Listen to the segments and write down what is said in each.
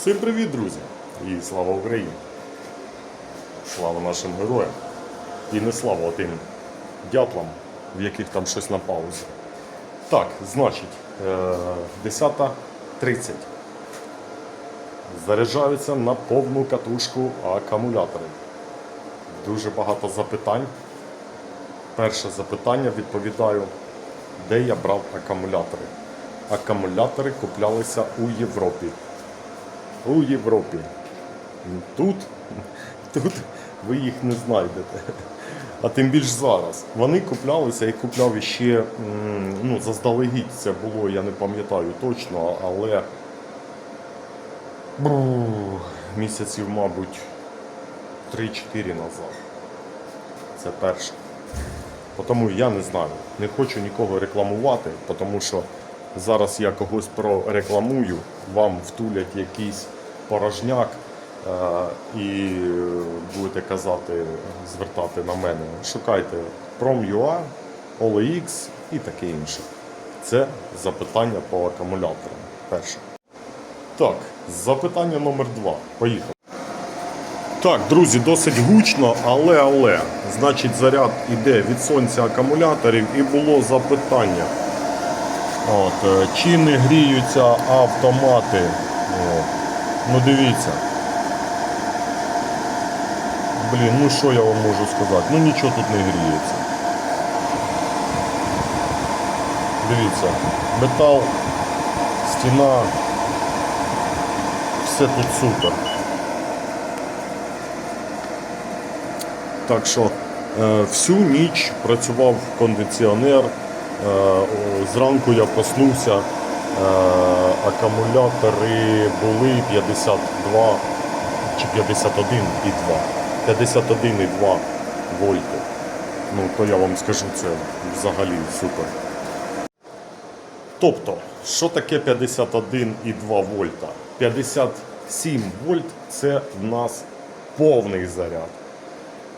Всім привіт, друзі! І слава Україні! Слава нашим героям! І не слава тим дятлам, в яких там щось на паузі. Так, значить, е, 10.30. Заряджаються на повну катушку акумулятори. Дуже багато запитань. Перше запитання відповідаю, де я брав акумулятори. Акумулятори куплялися у Європі. У Європі. Тут, тут ви їх не знайдете. А тим більш зараз. Вони куплялися і купляв іще ну, заздалегідь це було, я не пам'ятаю точно, але бру, місяців, мабуть, 3-4 назад. Це перше. Тому я не знаю. Не хочу нікого рекламувати, тому що зараз я когось прорекламую, вам втулять якийсь порожняк е, і будете казати, звертати на мене. Шукайте Prom.ua, OLX і таке інше. Це запитання по акумуляторам. Перше. Так, запитання номер два. Поїхали. Так, друзі, досить гучно, але але. Значить, заряд іде від сонця акумуляторів і було запитання. От, е, чи не гріються автомати? От. Ну дивіться. Блін, ну що я вам можу сказати? Ну нічого тут не гріється. Дивіться, метал, стіна, все тут супер. Так що е, всю ніч працював кондиціонер. Зранку я проснувся, е, акумулятори були 52 чи 51,2. 51,2 вольти. Ну, то я вам скажу, це взагалі супер. Тобто, що таке 51,2 вольта? 57 вольт це в нас повний заряд.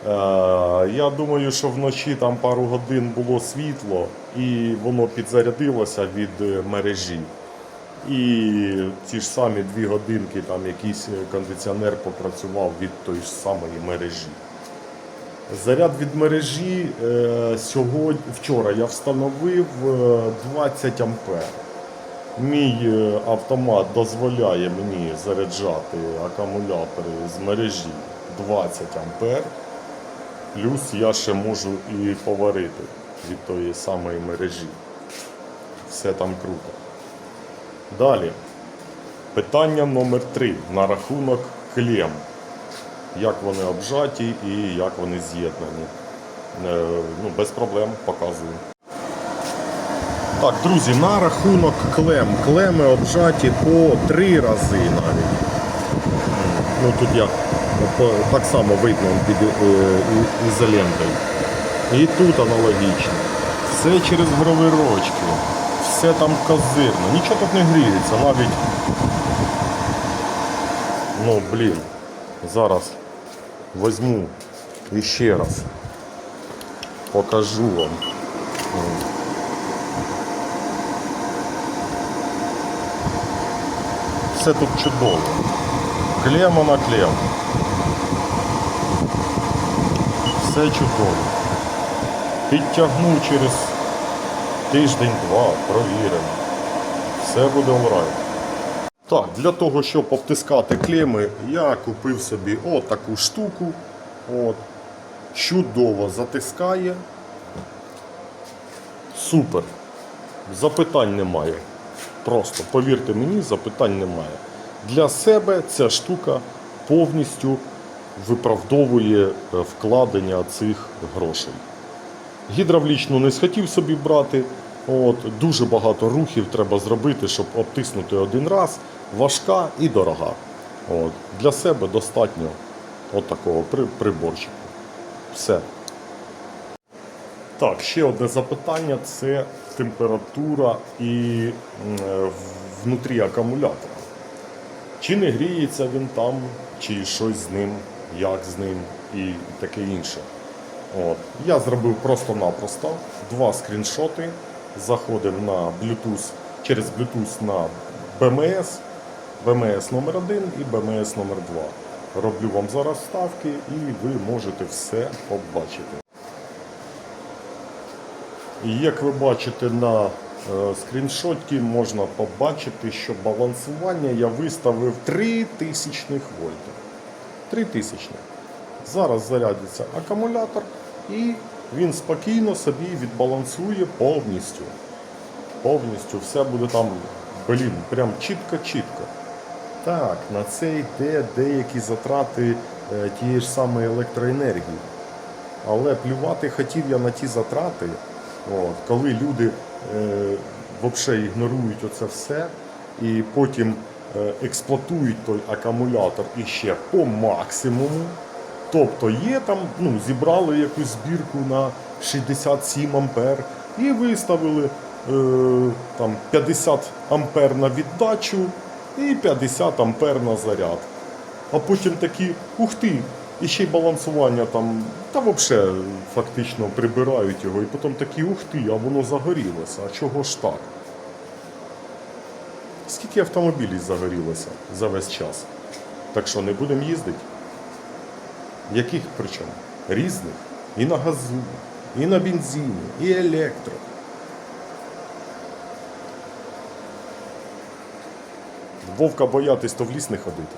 Е, Я думаю, що вночі там пару годин було світло і воно підзарядилося від е, мережі. І ті ж самі дві годинки там якийсь е, кондиціонер попрацював від тої ж самої мережі. Заряд від мережі е, сьогодні, вчора я встановив е, 20 ампер. Мій автомат дозволяє мені заряджати акумулятори з мережі 20 ампер. Плюс я ще можу і поварити від тої самої мережі. Все там круто. Далі. Питання номер 3 на рахунок клем. Як вони обжаті і як вони з'єднані. Е, ну, без проблем показую. Так, друзі, на рахунок клем. Клеми обжаті по три рази навіть. Ну тут я так само видно під е, ізолентою. І тут аналогічно. Все через гровирочки. Все там козирно. Нічого тут не гріється, навіть. Ну, блін. Зараз візьму іще раз. Покажу вам. Все тут чудово. Клема на клем. Все чудово. Підтягну через тиждень-два, провіримо. Все буде алрайт. Так, для того, щоб обтискати клеми, я купив собі отаку штуку. От. Чудово затискає. Супер. Запитань немає. Просто повірте мені, запитань немає. Для себе ця штука повністю виправдовує е, вкладення цих грошей. Гідравлічну не схотів собі брати. От, дуже багато рухів треба зробити, щоб обтиснути один раз. Важка і дорога. От, для себе достатньо от такого при- приборчику. Все. Так, ще одне запитання це температура і внутрі акумулятора. Чи не гріється він там, чи щось з ним, як з ним і таке інше. От. Я зробив просто-напросто два скріншоти. Заходимо на Bluetooth через Bluetooth на BMS БМС номер 1 і БМС номер 2 Роблю вам зараз ставки і ви можете все побачити. І як ви бачите на е, скріншоті, можна побачити, що балансування я виставив 3000 вольт. 3000. Зараз зарядиться акумулятор і він спокійно собі відбалансує повністю. Повністю все буде там, блін, прям чітко-чітко. Так, на це йде деякі затрати е, тієї ж самої електроенергії. Але плювати хотів я на ті затрати, от, коли люди е, взагалі ігнорують оце все і потім е, експлуатують той акумулятор іще по максимуму. Тобто є там, ну, зібрали якусь збірку на 67 ампер і виставили е, там 50 ампер на віддачу і 50 ампер на заряд. А потім такі, ух ти, і ще й балансування там, та взагалі фактично прибирають його, і потім такі, ух ти, а воно загорілося, а чого ж так? Скільки автомобілів загорілося за весь час? Так що не будемо їздити? Яких причому? Різних. І на газу, і на бензині, і електро. Вовка боятись, то в ліс не ходити.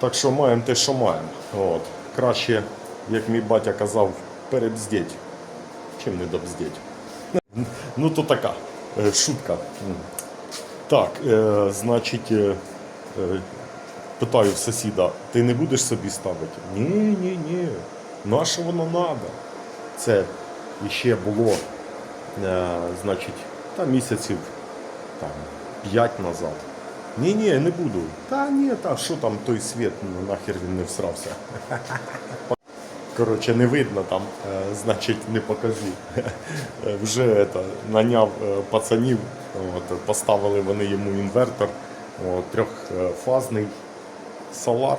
Так що маємо те, що маємо. От. Краще, як мій батя казав, перебздіть, чим не добздіть. Ну то така е, шутка. Так, е, значить, е, питаю в сусіда, ти не будеш собі ставити? Ні, ні, ні. На що воно треба? Це іще було, е, значить, та місяців там, 5 назад. Ні, ні, не буду. Та ні, та що там той світ, ну нахер він не всрався. Коротше, не видно там, е, значить не покажу. Е, Вже это, наняв е, пацанів, от, поставили вони йому інвертор трьохфазний Solar,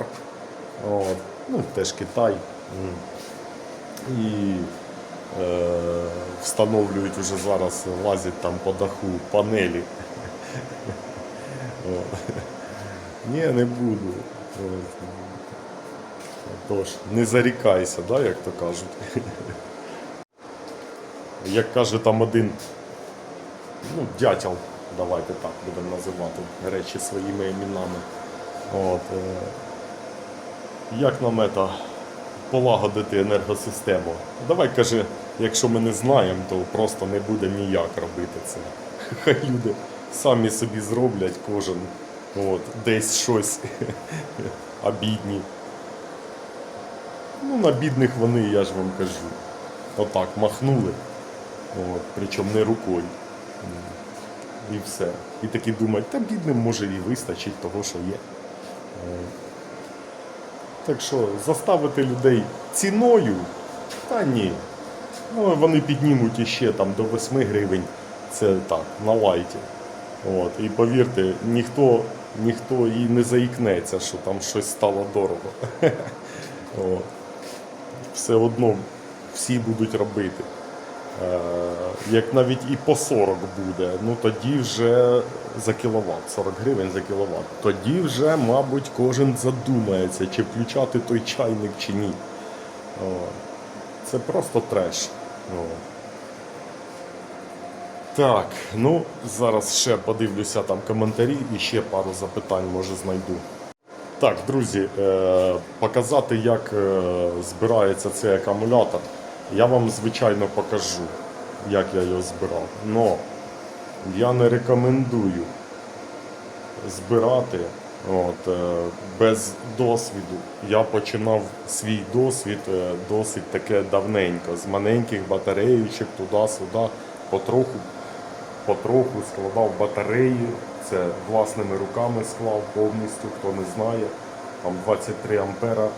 от, ну, теж Китай. І е, встановлюють вже зараз, лазять там по даху панелі. Ні, не буду. Тож, не зарікайся, да, як то кажуть. Як каже там один ну, дятел, давайте так будемо називати речі своїми іменами. От, е, як нам это полагодити енергосистему? Давай каже, якщо ми не знаємо, то просто не будемо ніяк робити це. Хай люди самі собі зроблять кожен от, десь щось, а бідні. Ну, на бідних вони, я ж вам кажу. Отак махнули. От, причому не рукою. І все. І такі думають, та бідним може і вистачить того, що є. Е, Так що заставити людей ціною, та ні. Ну, вони піднімуть іще там до 8 гривень. Це так, на лайті. От. І повірте, ніхто, ніхто і не заікнеться, що там щось стало дорого. Все одно всі будуть робити. Е, Як навіть і по 40 буде, ну тоді вже за кіловат, 40 гривень за кіловат. Тоді вже, мабуть, кожен задумається, чи включати той чайник чи ні. Це просто треш. Так, ну зараз ще подивлюся там коментарі і ще пару запитань може знайду. Так, друзі, е, показати, як е, збирається цей акумулятор, я вам звичайно покажу, як я його збирав. Но я не рекомендую збирати от, е, без досвіду. Я починав свій досвід е, досить таке давненько, з маленьких батареїчок туди-сюди, потроху потроху складав батареї. Це власними руками склав повністю, хто не знає. Там 23 ампера,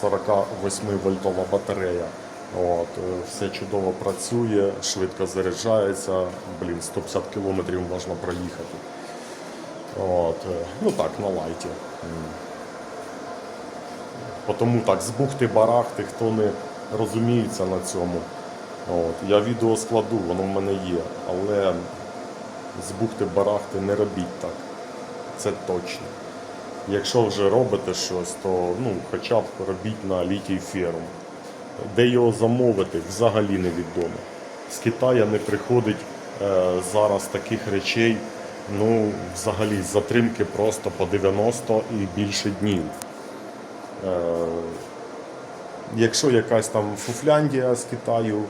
48 вольтова батарея. От, е, все чудово працює, швидко заряджається. Блін, 150 кілометрів можна проїхати. От, е, ну так, на лайті. Тому так, з бухти барахти, хто не розуміється на цьому. От, я відео складу, воно в мене є, але з бухти барахти не робіть так. це точно. Якщо вже робите щось, то ну, хоча б робіть на літій ферму. Де його замовити, взагалі невідомо. З Китаю не приходить е, зараз таких речей, ну, взагалі, затримки просто по 90 і більше днів. Е, якщо якась там фуфляндія з Китаю,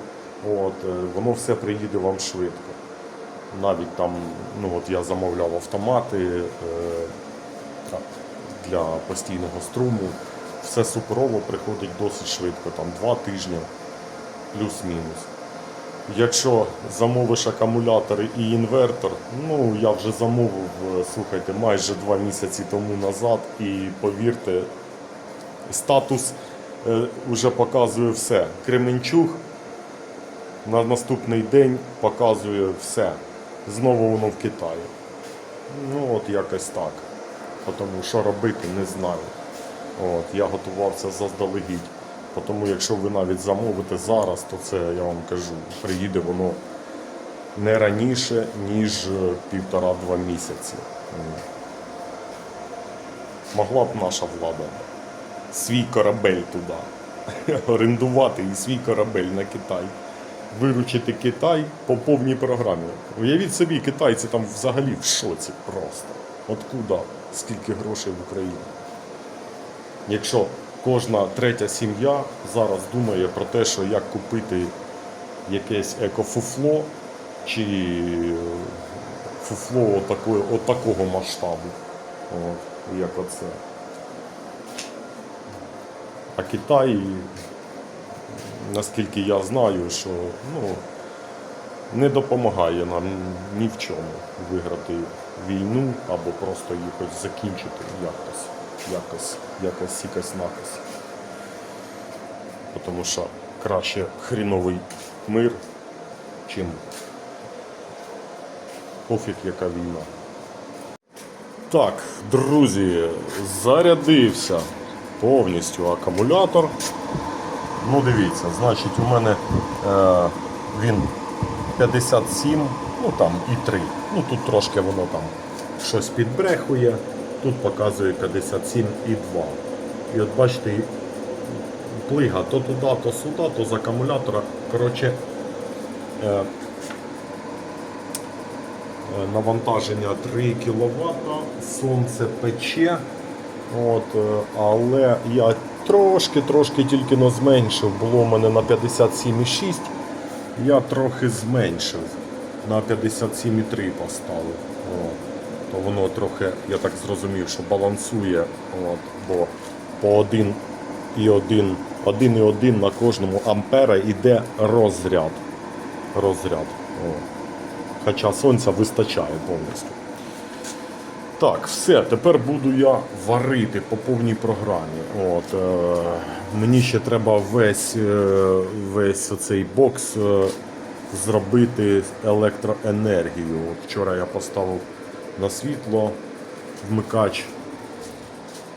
от, е, воно все приїде вам швидко. Навіть там, ну от я замовляв автомати е, для постійного струму. Все суперово приходить досить швидко, там два тижні плюс-мінус. Якщо замовиш акумулятори і інвертор, ну я вже замовив, е, слухайте, майже два місяці тому назад, і повірте, статус е, вже показує все. Кременчуг на наступний день показує все. Знову воно в Китаї. Ну от якось так. Тому що робити, не знаю. От, я готувався заздалегідь. Тому якщо ви навіть замовите зараз, то це я вам кажу, приїде воно не раніше, ніж е, півтора-два місяці. Могла б наша влада свій корабель туди орендувати і свій корабель на Китай. Виручити Китай по повній програмі. Уявіть собі, китайці там взагалі в шоці просто. Откуда скільки грошей в Україні? Якщо кожна третя сім'я зараз думає про те, що як купити якесь екофуфло чи е, фуфло отакої, отакого масштабу, от, як оце. А Китай, наскільки я знаю, що ну, не допомагає нам ні в чому виграти війну або просто її закінчити якось, якось, якось, якось накось. Тому що краще хріновий мир, чим пофіг яка війна. Так, друзі, зарядився повністю акумулятор. Ну, дивіться, значить, у мене е, він 57, ну там і 3. Ну тут трошки воно там щось підбрехує. Тут показує 57 і от бачите, плига то туди, то сюди, то з акумулятора. Коротше, е, е, навантаження 3 кВт, сонце пече. От, е, але я трошки-трошки тільки но зменшив. Було в мене на 57,6. Я трохи зменшив. На 57,3 поставив. От. То воно трохи, я так зрозумів, що балансує. От, бо по 1 і 1, 1,1 на кожному ампера йде розряд. Розряд. От. Хоча сонця вистачає повністю. Так, все, тепер буду я варити по повній програмі. От, е, мені ще треба весь, е, весь оцей бокс е, зробити електроенергію. От вчора я поставив на світло вмикач,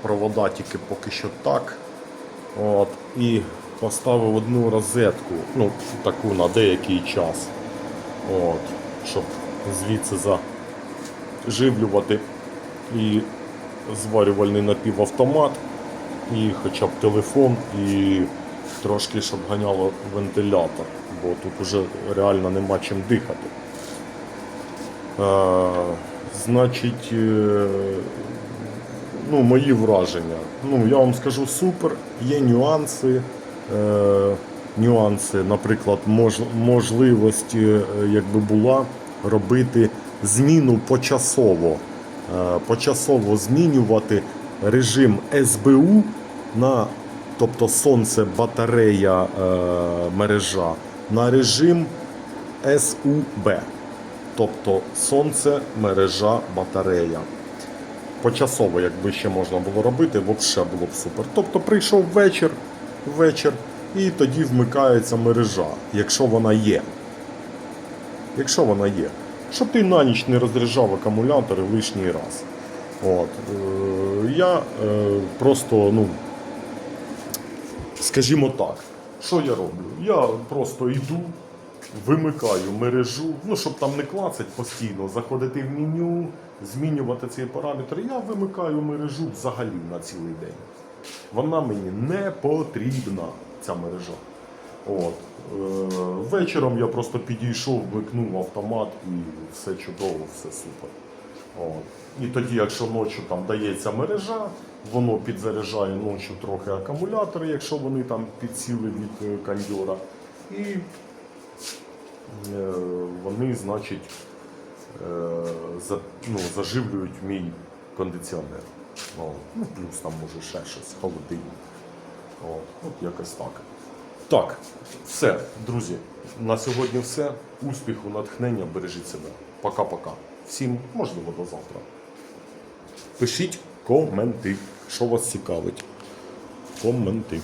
провода тільки поки що так. От, і поставив одну розетку, ну, таку на деякий час. От, щоб звідси заживлювати і зварювальний напівавтомат, і хоча б телефон, і трошки, щоб ганяло вентилятор, бо тут уже реально нема чим дихати. Значить, е, ну, мої враження. Ну, я вам скажу супер, є нюанси. Е, нюанси, наприклад, мож, можливості, е, якби була, робити зміну почасово. Почасово змінювати режим СБУ на тобто сонце батарея мережа на режим СУБ, тобто сонце мережа батарея. Почасово, якби ще можна було робити, взагалі було б супер. Тобто прийшов вечір, вечір, і тоді вмикається мережа, якщо вона є. Якщо вона є. Щоб ти на ніч не розряджав акумулятори лишній раз. От. Е, Я е, просто, ну, скажімо так, що я роблю? Я просто йду, вимикаю мережу, ну щоб там не клацать постійно, заходити в меню, змінювати ці параметри. Я вимикаю мережу взагалі на цілий день. Вона мені не потрібна, ця мережа. От. Е, вечором я просто підійшов, вмикнув автомат і все чудово, все супер. От. І тоді, якщо ночі там дається мережа, воно підзаряджає ночі трохи акумулятори, якщо вони там підсіли від е, кондьора. І вони, значить, е, ну, заживлюють мій кондиціонер. О, ну, плюс там може ще щось, холодильник. От якось так. Так, все, друзі. На сьогодні все. Успіху, натхнення, бережіть себе. Пока-пока. Всім, можливо, до завтра. Пишіть коменти, що вас цікавить. Коменти.